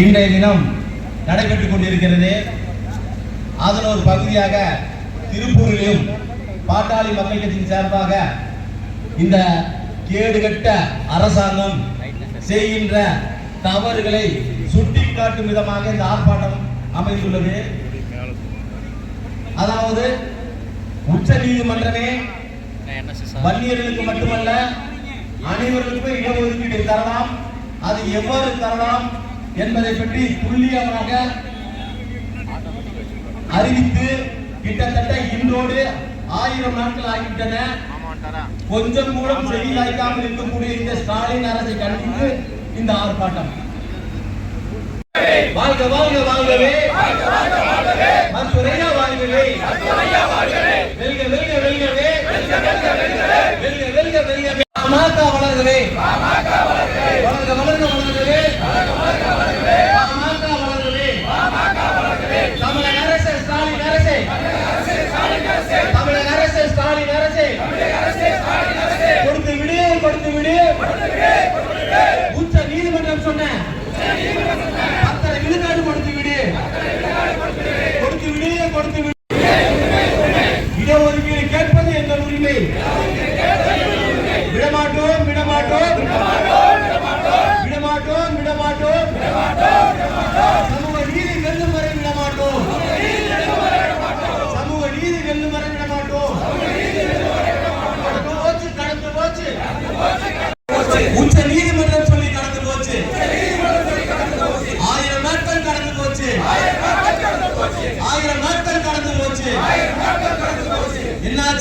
இன்றைய தினம் நடைபெற்றுக் கொண்டிருக்கிறது. அதன் ஒரு பகுதியாக திருப்பூரிலும் பாட்டாளி மக்கள் கட்சியின் சார்பாக இந்த கேடுகட்ட அரசாங்கம் செய்கின்ற தவறுகளை சுட்டிக்காட்டும் விதமாக இந்த ஆர்ப்பாட்டம் அமைந்துள்ளது. அதாவது உச்ச நீதிமன்றமே வன்னியர்களுக்கு மட்டுமல்ல அனைவருக்கும் இடஒதுக்கீடு தரலாம். அது எவ்வாறு தரலாம்? என்பதை பற்றி துல்லியமாக அறிவித்து கிட்டத்தட்ட இன்றோடு ஆயிரம் நாட்கள் ஆகிவிட்டன. கொஞ்சம் கூட செய்தியாய்க்காமல் இருக்கக்கூடிய இந்த ஸ்டாலின் அரசை கண்டித்து இந்த ஆர்ப்பாட்டம். வாழ்க வாழ்க வாழ்கவே. மருத்துவரையா வாழ்கவே. வெல்க வெல்க வெல்கவே. வெல்க வெல்க வெல்கவே. மாதா வளர்கவே.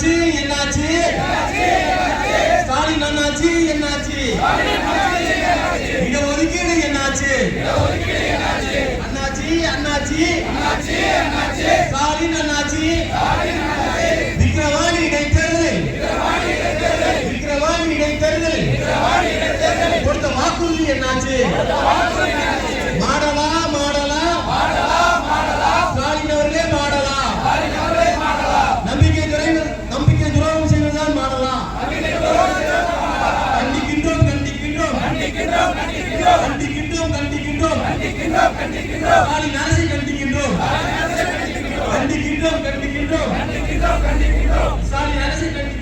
என்னாச்சு? என்னாச்சு? ஸ்டாலின் அண்ணாச்சி என்னாச்சு? இட ஒதுக்கீடு என்னாச்சு? அண்ணாச்சி அண்ணாச்சி. கண்டிக்கின்றோம் கண்டிக்கின்றோம். ஸ்டாலின் அரசை கண்டிக்கின்றோம். கண்டிக்கின்றோம். கண்டிக்கின்றோம் ஸ்டாலின் அரசை கண்டிக்கின்றோம்.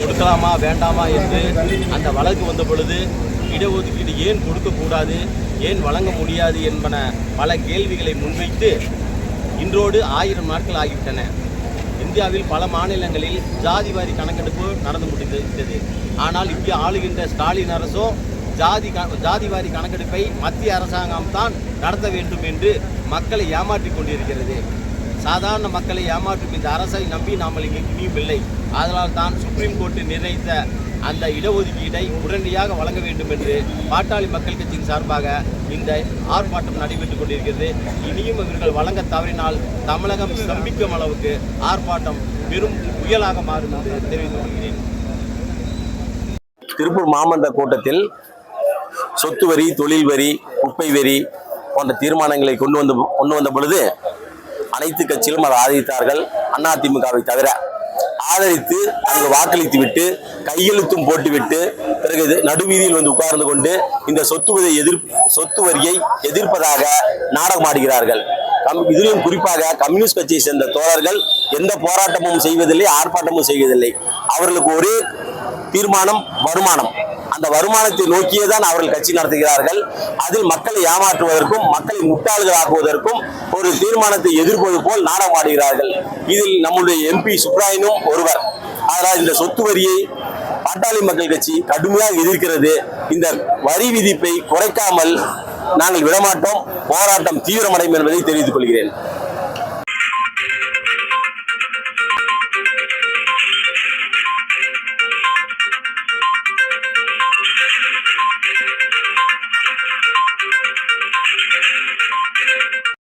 கொடுக்கலாமா வேண்டாமா என்று அந்த வழக்கு வந்த பொழுது இடஒதுக்கீடு ஏன் கொடுக்கக்கூடாது ஏன் வழங்க முடியாது என்பன பல கேள்விகளை முன்வைத்து இன்றோடு ஆயிரம் நாட்கள் ஆகிவிட்டன. இந்தியாவில் பல மாநிலங்களில் ஜாதிவாரி கணக்கெடுப்பு நடந்து முடிந்தது. ஆனால் இங்கே ஆளுகின்ற ஸ்டாலின் அரசோ ஜாதி ஜாதி ஜாதிவாரி கணக்கெடுப்பை மத்திய அரசாங்கம் தான் நடத்த வேண்டும் என்று மக்களை ஏமாற்றிக் கொண்டிருக்கிறது. சாதாரண மக்களை ஏமாற்றும் இந்த அரசை நம்பி நாமல் இங்கு இனியும் இல்லை அதனால் தான் சுப்ரீம் கோர்ட்டு நிர்ணயித்த அந்த இடஒதுக்கீடை உடனடியாக வழங்க வேண்டும் என்று பாட்டாளி மக்கள் கட்சியின் சார்பாக இந்த ஆர்ப்பாட்டம் நடைபெற்றுக் கொண்டிருக்கிறது. இனியும் இவர்கள் வழங்க தவறினால் தமிழகம் ஸ்தம்பிக்கும் அளவுக்கு ஆர்ப்பாட்டம் பெரும் புயலாக மாறும் என்று தெரிவித்துக் கொள்கிறேன். திருப்பூர் மாமன்ற கூட்டத்தில் சொத்து வரி தொழில் வரி குப்பை வரி போன்ற தீர்மானங்களை கொண்டு வந்து கொண்டு வந்த பொழுது அனைத்து கட்சிகளும் அதை ஆதரித்தார்கள் அதிமுகவை தவிர. ஆதரித்து அங்கு வாக்களித்து விட்டு கையெழுத்தும் போட்டுவிட்டு பிறகு இது நடுவீதியில் வந்து உட்கார்ந்து கொண்டு இந்த சொத்து வரியை எதிர் சொத்து வரியை எதிர்ப்பதாக நாடகமாடுகிறார்கள் கம்- இதிலும் குறிப்பாக கம்யூனிஸ்ட் கட்சியை சேர்ந்த தோழர்கள் எந்த போராட்டமும் செய்வதில்லை ஆர்ப்பாட்டமும் செய்வதில்லை. அவர்களுக்கு ஒரே தீர்மானம் வருமானம். அந்த வருமானத்தை நோக்கியே தான் அவர்கள் கட்சி நடத்துகிறார்கள். அதில் மக்களை ஏமாற்றுவதற்கும் மக்களை முட்டாள்களாக்குவதற்கும் ஒரு தீர்மானத்தை எதிர்ப்பது போல் நாடமாடுகிறார்கள் இதில் நம்முடைய எம்பி சுப்ராயனும் ஒருவர். அதனால் இந்த சொத்து வரியை பாட்டாளி மக்கள் கட்சி கடுமையாக எதிர்க்கிறது. இந்த வரி விதிப்பை குறைக்காமல் நாங்கள் விடமாட்டோம். போராட்டம் தீவிரமடையும் என்பதை தெரிவித்துக் கொள்கிறேன்.